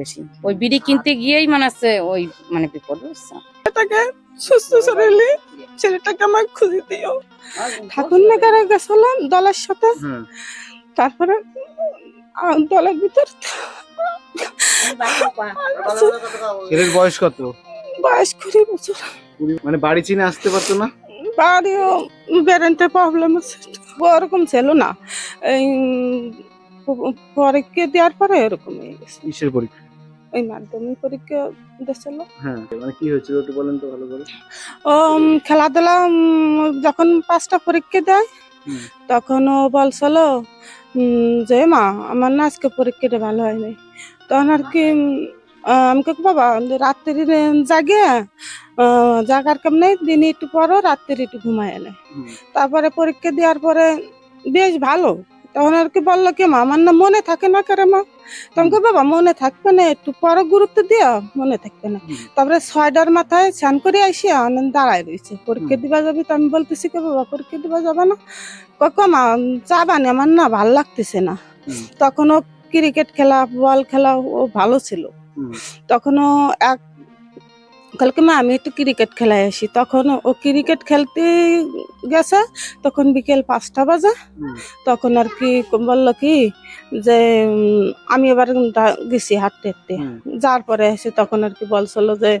বেশি। ওই বিড়ি কিনতে গিয়েই মানে হচ্ছে ওই মানে বিপদ বুঝছ? ছেলেটাকে সুস্থ শরীরে ছেলেটাকে আমার খুঁজে দিও। ঠাকুর নাগারে গেছিলাম দলের সাথে। তারপরে দলের ভিতর ছেলের বয়স কত? বয়স কুড়ি বছর। মানে বাড়ি চিনে আসতে পারতো না? বাড়িও বেরেন্টে প্রবলেম আছে। ওরকম ছিল না। এই পরীক্ষা দেওয়ার পরে এরকম হয়ে গেছে। কিসের পরীক্ষা? ওই মাধ্যমিক পরীক্ষা দিয়েছিল। হ্যাঁ মানে কি হয়েছিল একটু বলেন তো ভালো করে। ও খেলাধুলা যখন পাঁচটা পরীক্ষা দেয় তখন ও বলছিল যে মা আমার না আজকে পরীক্ষাটা ভালো হয়নি। তখন আর কি উম, আহ, আমি বাবা রাত্রি জাগে জাগার কাম নেই দিনে একটু পরও রাত্রি একটু ঘুমায় এনে তারপরে পরীক্ষা দেওয়ার পরে বেশ ভালো। তখন আর কি বলল কি মা আমার না মনে থাকে না করে মা? তখন কে বাবা মনে থাকবে না একটু পরে গুরুত্ব দিয়া মনে থাকবে না। তারপরে ছয়টার মাথায় স্নান করে আসি দাঁড়ায় রয়েছে পরীক্ষা। দিবা যাবি তো আমি বলতেছি কে বাবা পরীক্ষা দিবা যাবে না? কক মা যাবানি আমার না ভালো লাগতেছে না। হুম। তখন ক্রিকেট খেলা বল খেলা ও ভালো ছিল। হুম। তখন এক কালকে মা আমি একটু ক্রিকেট খেলায় আসি। তখন ও ক্রিকেট খেলতে গেছে তখন বিকেল পাঁচটা বাজে। তখন আর কি বলল কি যে আমি এবার গেছি হাঁটতে হাঁটতে। যার পরে এসে তখন আর কি বলছিল যে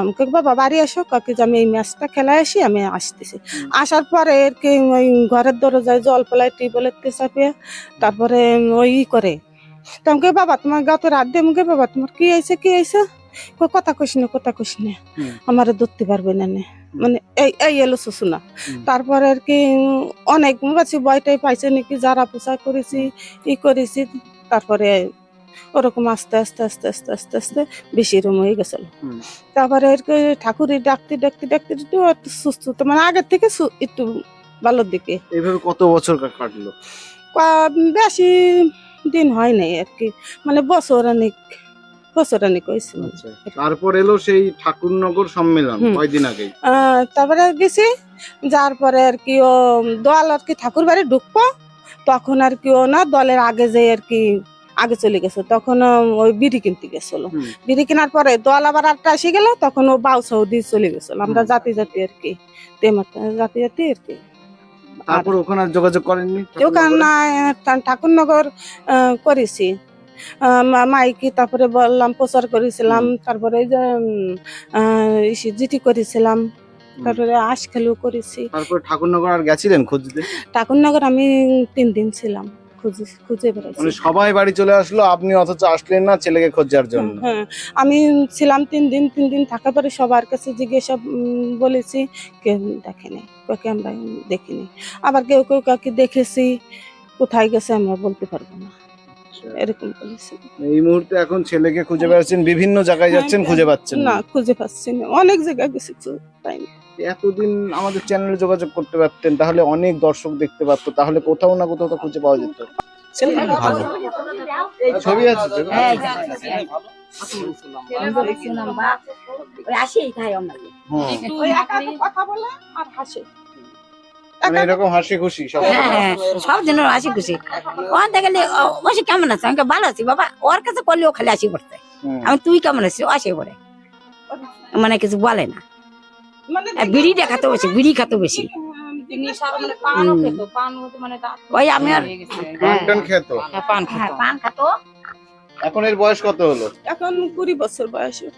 আমাকে বাবা বাড়ি আসো কাকে যে আমি এই ম্যাচটা খেলায় আসি আমি আসতেছি। আসার পরে আর কি ওই ঘরের দরজায় জল পেলায় টিউবওয়েলের চাপিয়ে তারপরে ওই করে। তোমাকে বাবা তোমার গত রাত দিয়ে? মুখে বাবা তোমার কি আইছে কি কই কথা কইস না কথা কইস না। আমার ধরতে পারবে না। মানে এই এই এলো শুশুনা। তারপরে আর কি অনেক বাচ্চা বয়টাই পাইছে নাকি যারা পোষা করেছি ই করেছি তারপরে ওরকম আস্তে আস্তে আস্তে আস্তে আস্তে আস্তে বেশি রুম হয়ে গেছিল। তারপরে আর কি ঠাকুরের ডাকতে ডাকতে ডাকতে একটু সুস্থ মানে আগের থেকে একটু ভালোর দিকে। এইভাবে কত বছর কাটলো? বেশি দিন হয় নাই আর কি। মানে বছর অনেক। বছর অনেক আচ্ছা তারপর এলো সেই ঠাকুরনগর সম্মেলন কয়দিন আগে? তারপরে গেছি যার পরে আর কি ও দল আর কি ঠাকুর বাড়ি ঢুকবো তখন আর কি ও না দলের আগে যে আর কি আগে চলে গেছে তখন ওই বিড়ি কিনতে গেছিল। বিড়ি কেনার পরে দল আবার আটটা এসে গেল তখন ও বাউ সৌদি চলে গেছিল। আমরা জাতি জাতি আর কি জাতি জাতি আর কি। তারপর ওখানে যোগাযোগ করেননি? ওখানে ঠাকুরনগর? করেছি। মাইকি তারপরে বললাম প্রচার করেছিলাম তারপরে যে জিটি করেছিলাম তারপরে আশ খেলু করেছি। তারপর ঠাকুরনগর আর গেছিলেন খুঁজতে? ঠাকুরনগর আমি তিন দিন ছিলাম খুঁজে খুঁজে বেড়াইছি। মানে সবাই বাড়ি চলে আসলো আপনি অথচ আসলেন না ছেলেকে খোঁজার জন্য। হ্যাঁ আমি ছিলাম তিন দিন তিন দিন থাকার পরে সবার কাছে জিজ্ঞাসা বলেছি কেউ দেখেনি কাউকে আমরা দেখিনি। আবার কেউ কেউ কাউকে দেখেছি কোথায় গেছে আমরা বলতে পারব না। এরকম বলেছি এই মুহূর্তে এখন ছেলেকে খুঁজে বেড়াচ্ছেন বিভিন্ন জায়গায় যাচ্ছেন খুঁজে পাচ্ছেন না খুঁজে পাচ্ছি না। অনেক জায়গায় গেছি পাইনি এতদিন আমাদের চ্যানেলে যোগাযোগ করতে পারতেন তাহলে অনেক দর্শক দেখতে পারতো তাহলে কোথাও না কোথাও তো খুঁজে পাওয়া যেত। ভালো। ছবি আছে তো? হুম। কথা বলে আর হাসে। মানে এরকম হাসি খুশি সব হ্যাঁ হাসি খুশি। ওখান থেকে বসে কেমন আছে? আমাকে ভালো আছি বাবা। ওর কাছে করলে ও খালি পড়তে আমি তুই কেমন আছিস? ও আসে পড়ে। মানে কিছু বলে না। মানে বিড়িটা খাতে বেশি বিড়ি খাতে বেশি মানে মানে ওই আমি আর হয়ে। হ্যাঁ। টান খেত? হ্যাঁ, পান হ্যাঁ পান খাতো। এখন এর বয়স কত হলো? এখন কুড়ি বছর বয়স। ওর।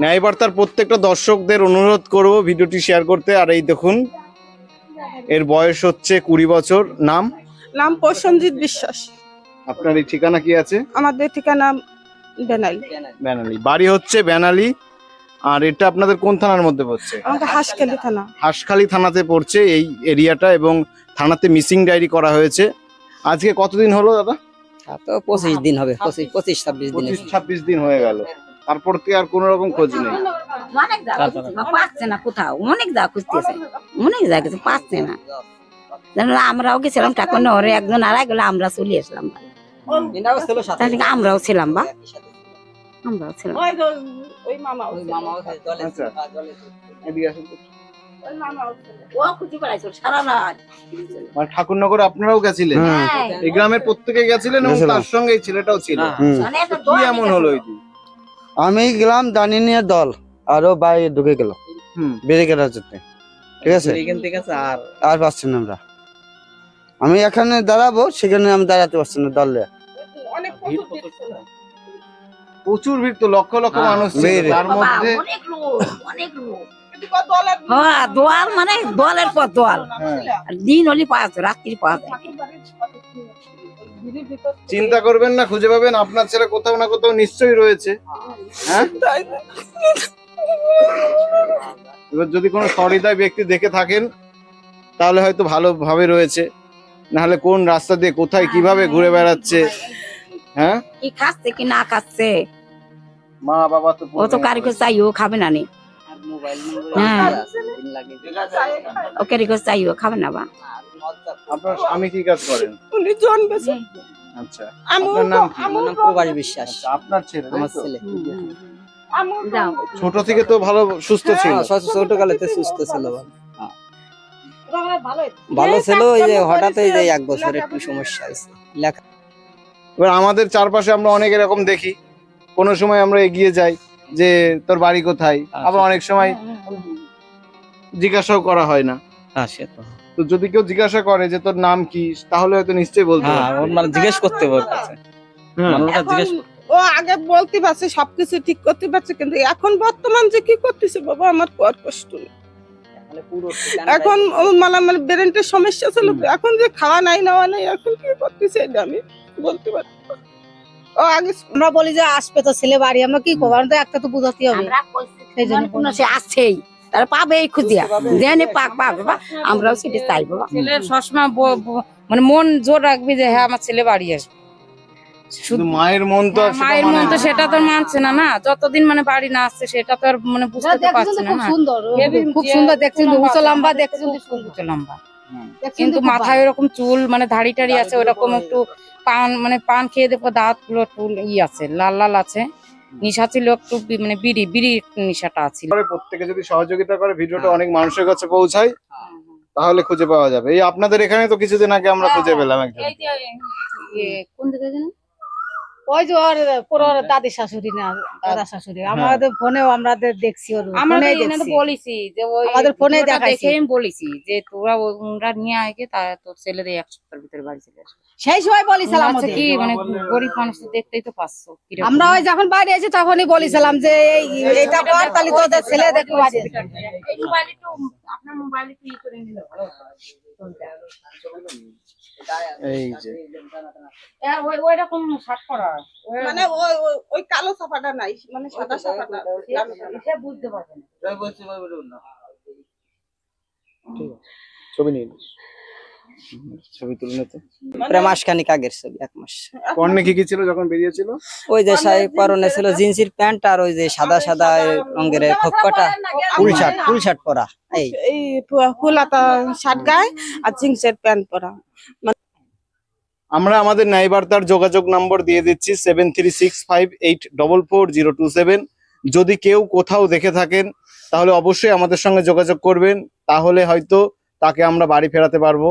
না এবার তার প্রত্যেকটা দর্শকদের অনুরোধ করব ভিডিওটি শেয়ার করতে। আর এই দেখুন এর বয়স হচ্ছে কুড়ি বছর। নাম? নাম প্রসঞ্জিৎ বিশ্বাস। আপনার এই ঠিকানা কি আছে? আমাদের ঠিকানা বেনাইল বেনালি। বাড়ি হচ্ছে বেনালি। আর এটা আপনাদের কোন থানার মধ্যে পড়ছে? আমাদের হাসখালি থানা। হাঁসখালি থানাতে পড়ছে এই এরিয়াটা এবং থানাতে মিসিং ডায়েরি করা হয়েছে। আজকে কতদিন হলো দাদা? তা তো পঁচিশ দিন হবে পঁচিশ পঁচিশ ছাব্বিশ দিন। পঁচিশ ছাব্বিশ দিন হয়ে গেল। তারপর থেকে আর কোনো রকম খোঁজ নেই। অনেক জায়গা পাচ্ছে না কোথাও অনেক জায়গা খুঁজতেছে অনেক জায়গা কিছু পাচ্ছে না। আমরাও গেছিলাম ঠাকুর নহরে একজন আড়া গেলে আমরা চলে আসলাম। আমরাও ছিলাম বা? আমরাও ছিলাম। আচ্ছা। মানে ঠাকুরনগরে আপনারাও গেছিলেন? হ্যাঁ। এই গ্রামের প্রত্যেকে গেছিলেন এবং তার সঙ্গে এই ছেলেটাও ছিল। হুম। মানে কি এমন হলো ওই দিন? আমি গেলাম দানি নিয়ে দল আরও বাইরে ঢুকে গেল। হুম। ব্যারিকেডের জন্য ঠিক আছে? আর? আর পাচ্ছি না আমরা। আমি এখানে দাঁড়াবো সেখানে আমি দাঁড়াতে পারছি না দলে। অনেক প্রচুর ভিড় ছিল। প্রচুর ভিড় তো লক্ষ লক্ষ হ্যাঁ, মানুষ। তার মধ্যে অনেক লোক অনেক লোক। দলের হ্যাঁ দোয়াল মানে দোয়ালের পর দোয়াল হ্যাঁ। দিন হলে পাওয়া যায় রাত্রি পাওয়া চিন্তা করবেন না খুঁজে পাবেন। আপনার ছেলে কোথাও না কোথাও নিশ্চয়ই রয়েছে। হ্যাঁ? এবার যদি কোনো সহৃদয় ব্যক্তি দেখে থাকেন তাহলে হয়তো ভালোভাবে রয়েছে। নাহলে কোন রাস্তা দিয়ে কোথায় কীভাবে ঘুরে বেড়াচ্ছে? হ্যাঁ? কি খাচ্ছে কি না খাচ্ছে? মা বাবা তো ও তো কারিগর চাই ও খাবে না নি। হ্যাঁ। দিন লাগে। ও চাই ও খাবে না বা? আপনার স্বামী কি কাজ করেন? উনি জন বেশি আচ্ছা। আপনার নাম কি? আমার নাম প্রবাস বিশ্বাস। আচ্ছা, আপনার ছেলে আমার ছেলে। ছোট থেকে তো ভালো সুস্থ ছিল। হ্যাঁ, ছোট- ছোটকালেতে সুস্থ ছিল। ভালো। ভালো ভালো ছিল ওই যে হঠাৎ এই যে এক বছর একটু সমস্যা হয়েছে। লেখা এবার আমাদের চারপাশে আমরা অনেক এরকম দেখি। কোনো সময় আমরা এগিয়ে যাই। যে তোর বাড়ি কোথায়? আবার অনেক সময় জিজ্ঞাসাও করা হয় না। হ্যাঁ সে তো। তো যদি কেউ জিজ্ঞাসা করে যে তোর নাম কি তাহলে হয়তো নিশ্চয়ই বলতে হ্যাঁ মানে জিজ্ঞেস করতে পারছে। জিজ্ঞেস ও আগে বলতে পারছে সবকিছু ঠিক করতে পারছে কিন্তু এখন বর্তমান যে কি করতেছে বাবা আমার কর কষ্ট নেই। মানে পুরো এখন মানে আমার ব্রেনটের সমস্যা ছিল এখন যে খাওয়া নাই নেওয়া নাই এখন কি করতেছে এটা আমি বলতে পারি না। ও আগে আমরা বলি যে আসবে তো ছেলে বাড়ি আমরা কি করব? আমরা তো একটা তো বুঝাতে হবে। সেই জন্য কোনো সে আসছেই তারা পাবে এই খুঁজিয়া। জেনে পাক পাক বাবা আমরাও সেটা চাই বাবা। ছেলের সবসময় ব- ব- মানে মন জোর রাখবি যে হ্যাঁ আমার ছেলে বাড়ি আসবে। শুধু মায়ের মন তো মায়ের মানে মন তো সেটা তো মানছে না না? যতদিন মানে বাড়ি না আসছে সেটা তো আর মানে বুঝতে তো পারছে না খুব সুন্দর হেবি খুব যে সুন্দর দেখছি উঁচু লম্বা দেখছি খুব উঁচু লম্বা। কিন্তু মাথায় ওরকম চুল মানে দাড়ি টাড়ি আছে ওরকম একটু পান মানে পান খেয়ে দেখব দাঁতগুলো টুল ই আছে লাল লাল আছে। নিশা ছিল একটু বি- মানে বিড়ি বিড়ি নিশাটা আছে প্রত্যেকে যদি সহযোগিতা করে ভিডিওটা অনেক মানুষের কাছে পৌঁছায় তাহলে খুঁজে পাওয়া যাবে। এই আপনাদের এখানে তো কিছুদিন আগে আমরা খুঁজে পেলাম একজন। এই যে ইয়ে, কোন দিকে ওই যে ওর পুরো দাদি শাশুড়ি না দাদা শাশুড়ি। আমাদের ফোনেও আমরা দেখছি ওর আমরা ফোনে বলেছি যে ওই আমাদের ফোনে দেখাইছে। দেখে আমি বলেছি যে তোরা ওরা নিয়ে আগে তা তোর ছেলেদের এক সপ্তাহের ভিতরে বাড়ি চলে আসবে। সেই সময় বলেছিলাম আচ্ছা কি? মানে গরিব মানুষ তো দেখতেই তো পাচ্ছ আমরা ওই যখন বাইরে এসে তখনই বলেছিলাম যে এই এটা কর তাহলে তোদের ছেলে বাড়ি এই মোবাইলে একটু আপনার মোবাইলে একটু ই করে নিলে ভালো। ফোনটা। এই যে। ওইরকম শার্ট পরা। মানে ওই ওই- কালো চাপাটা নাই মানে সাদা চাপাটা সে বুঝতে পারবে না। ছবি নিয়ে নিস। ছবি তুলে নিতে। প্রায় মাসখানিক আগের ছবি এক মাস। পর্নে কি কি ছিল যখন বেরিয়েছিল? ওই যে সাই পরনে ছিল জিন্সের প্যান্ট আর ওই যে সাদা সাদা রঙের খোপকাটা ফুল শার্ট ফুল শার্ট পরা এই। এই ফু- ফুলাতা শার্ট গায়ে আর জিন্সের প্যান্ট পরা। আমরা আমাদের ন্যায়বার্তার যোগাযোগ নম্বর দিয়ে দিচ্ছি seven three six five eight double four zero two seven. যদি কেউ কোথাও দেখে থাকেন তাহলে অবশ্যই আমাদের সঙ্গে যোগাযোগ করবেন তাহলে হয়তো তাকে আমরা বাড়ি ফেরাতে পারব।